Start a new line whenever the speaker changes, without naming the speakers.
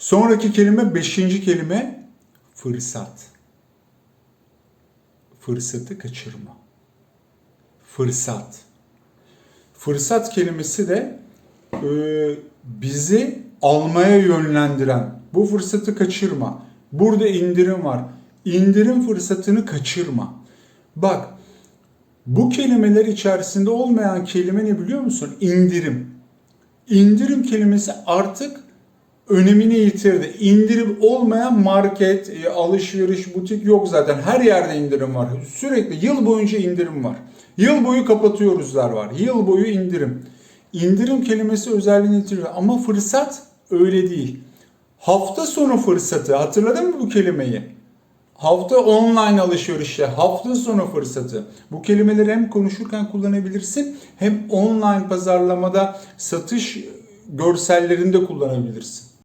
Sonraki kelime beşinci kelime fırsat. Fırsatı kaçırma. Fırsat. Fırsat kelimesi de e, bizi almaya yönlendiren. Bu fırsatı kaçırma. Burada indirim var. İndirim fırsatını kaçırma. Bak bu kelimeler içerisinde olmayan kelime ne biliyor musun? İndirim. İndirim kelimesi artık önemini yitirdi. İndirim olmayan market, e, alışveriş, butik yok zaten. Her yerde indirim var. Sürekli yıl boyunca indirim var. Yıl boyu kapatıyoruzlar var. Yıl boyu indirim. İndirim kelimesi özelliğini yitiriyor ama fırsat öyle değil. Hafta sonu fırsatı hatırladın mı bu kelimeyi? Hafta online alışverişte, hafta sonu fırsatı. Bu kelimeleri hem konuşurken kullanabilirsin hem online pazarlamada satış görsellerinde kullanabilirsin.